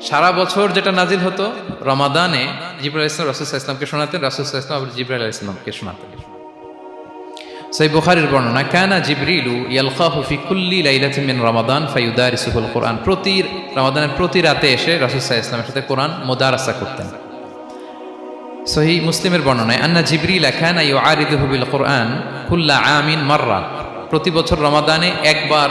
সারা বছর যেটা নাজিল হতো, রমাদানে জিবুল ইসলাম রাসুসাহ ইসলামকে শোনাতেন রাসুসাহ ইসলাম আবার জিবুল ইসলামকে শোনাতেন। সেই বুখারির বর্ণনা, কানা জিবরিলু ইয়ালকাহু ফি কুল্লি লাইলাতিন মিন রমাদান ফায়ুদারিসুহুল কোরআন প্রতি রমাদানের প্রতি রাতে এসে রাসূল সাল্লাল্লাহু ইসলামের সাথে কোরআন মোদারাসা করতেন। সহি মুসলিমের বর্ণনায়, আন্না জিবরিল কানা ইউআরিদুহু বিল কোরআন কুল্লা আমিন মাররা। প্রতি বছর রমাদানে একবার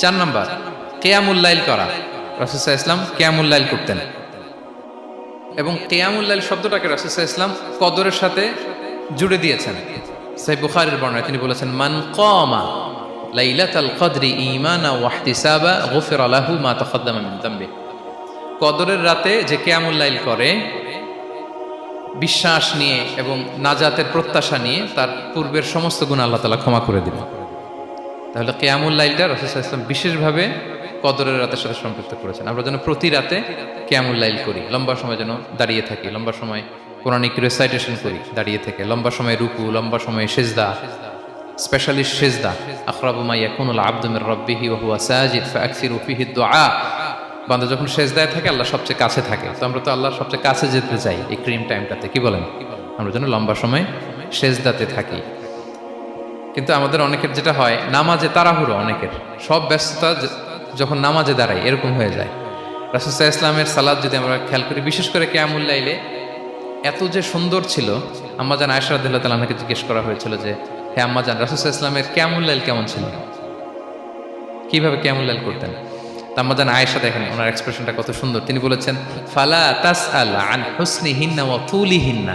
চার নাম্বার কেয়ামুল্লাইল করা। রাসুসা ইসলাম কেয়ামুল্লাইল করতেন। এবং কেয়ামুল্লাহ শব্দটাকে রাসুসা ইসলাম কদরের সাথে জুড়ে দিয়েছেন। সাই বুখারের বর্ণায় তিনি বলেছেন, মান কমা আলাহু মা কদরের রাতে যে কেয়ামুল্লাইল করে, বিশ্বাস নিয়ে এবং নাজাতের প্রত্যাশা নিয়ে তার পূর্বের সমস্ত গুণ আল্লাহ তালা ক্ষমা করে দিবেন। তাহলে কেয়ামুল্লাইলটা রসুল ইসলাম বিশেষভাবে কদরের রাতের সাথে সম্পৃক্ত করেছেন। আমরা যেন প্রতি রাতে কেয়ামুল লাইল করি, লম্বা সময় যেন দাঁড়িয়ে থাকি, লম্বা সময় কোরআনিক রেসাইটেশন করি, দাঁড়িয়ে থেকে, লম্বা সময় রুকু, লম্বা সময় সেজদা স্পেশালিস্ট সেজদা, আখরাবু মা ইয়াকুনুল আবদুমির রব্বিহি ওয়া হুয়া সাজিদ ফাকসিরু ফিহি দুআ। বান্দা যখন সেজদায় থাকে, আল্লাহ সবচেয়ে কাছে থাকে। তো আমরা তো আল্লাহ সবচেয়ে কাছে যেতে চাই এই ক্রিম টাইমটাতে, কি বলেন? আমরা যেন লম্বা সময় সেজদাতে থাকি। কিন্তু আমাদের অনেকের যেটা হয়, নামাজে তাড়াহুড়ো অনেকের। সব ব্যস্ততা যখন নামাজে দাঁড়ায় এরকম হয়ে যায়। রাসুসাহ ইসলামের সালাদ যদি আমরা খেয়াল করি, বিশেষ করে কেয়ামুল্লাইলে এত যে সুন্দর ছিল আমাজান আয়সারদুল্লাহ তালাকে জিজ্ঞেস করা হয়েছিল যে হ্যাঁ আম্মা জান, রাসুল ইসলামের কেমন লাইল কেমন ছিল? কীভাবে কেমন লাইল করতেন? তা আম্মা জান আয়েশা দেখেন, ওনার এক্সপ্রেশনটা কত সুন্দর। তিনি বলেছেন, ফালা তাস আল আন হুসনি হিন্না ও তুলি হিন্না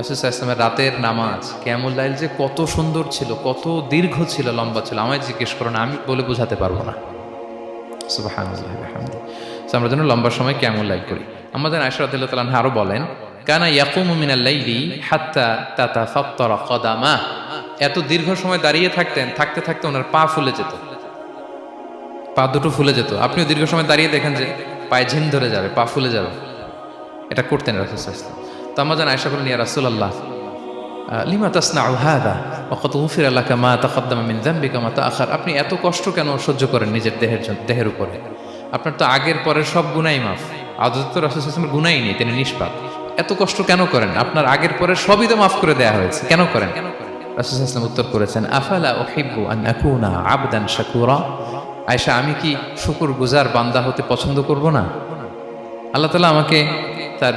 ইসলামের রাতের নামাজ লাইল যে কত সুন্দর ছিল, কত দীর্ঘ ছিল, লম্বা ছিল। আমায় জিজ্ঞেস করো না, আমি বলে বোঝাতে পারব না। আমরা যেন লম্বা সময় লাইল করি। আমাদের আয়সা রাদিয়াল্লাহু তাআলা আনহা আরও বলেন, কানা ইয়াকুমু মিনাল লাইলি হাত্তা তাতাফাত্তারা কদামা। এত দীর্ঘ সময় দাঁড়িয়ে থাকতেন, থাকতে থাকতে ওনার পা ফুলে যেত। পা দুটো ফুলে যেত। আপনিও দীর্ঘ সময় দাঁড়িয়ে দেখেন যে পায়ে ঝিম ধরে যাবে, পা ফুলে যাবে। এটা করতেন রাসুল ইসলাম তো আমরা আয়সা বলেন ইয়া রাসূলুল্লাহ লিমা তাসনাউ হাদা? ওয়াকাদ গুফিরা লাকা মা তাকাদ্দামা মিন যামবিকা, মা তাআখার। আপনি এত কষ্ট কেন সহ্য করেন নিজের দেহের দেহের উপরে? আপনার তো আগের পরের সব গুনাই মাফ। আদত তো গুনাই নেই, তিনি নিষ্পাপ। এত কষ্ট কেন করেন? আপনার আগের পরের সবই তো মাফ করে দেয়া হয়েছে, কেন করেন? রাসূল উত্তর করেছেন, আফালা উহিব্বু আন আকুনা আবদান শাকুরা? আয়েশা, আমি কি শুকর গুজার বান্দা হতে পছন্দ করব না? আল্লাহ তালা আমাকে তার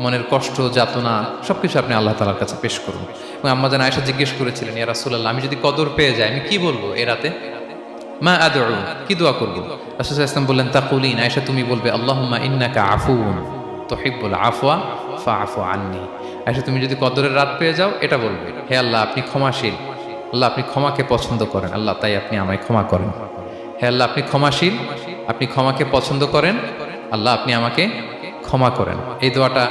মনের কষ্ট, যাতনা সব কিছু আপনি আল্লাহ তালার কাছে পেশ করুন। এবং আম্মা যেন আয়সা জিজ্ঞেস করেছিলেন, ইয়া রাসূলুল্লাহ, আমি যদি কদর পেয়ে যাই, আমি কি বলব এ রাতে? মা আদউ, কি দোয়া করব? রাসূল ইসলাম বললেন, তাকুলিন, আয়েশা তুমি বলবে, আল্লাহুম্মা ইন্নাকা আফুন তুহিব্বুল আফওয়া ফাআফু আননি। আয়েশা, তুমি যদি কদরের রাত পেয়ে যাও, এটা বলবে, হে আল্লাহ, আপনি ক্ষমাশীল। আল্লাহ, আপনি ক্ষমাকে পছন্দ করেন। আল্লাহ, তাই আপনি আমায় ক্ষমা করেন। হে আল্লাহ, আপনি ক্ষমাশীল। আপনি ক্ষমাকে পছন্দ করেন। আল্লাহ, আপনি আমাকে ক্ষমা করেন। এই দোয়াটা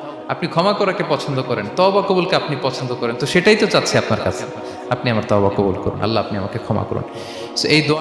আপনি ক্ষমা করাকে পছন্দ করেন তবা কবুলকে আপনি পছন্দ করেন, তো সেটাই তো চাচ্ছি আপনার কাছে। আপনি আমার তবা কবুল করুন, আল্লাহ আপনি আমাকে ক্ষমা করুন। সো এই দোয়া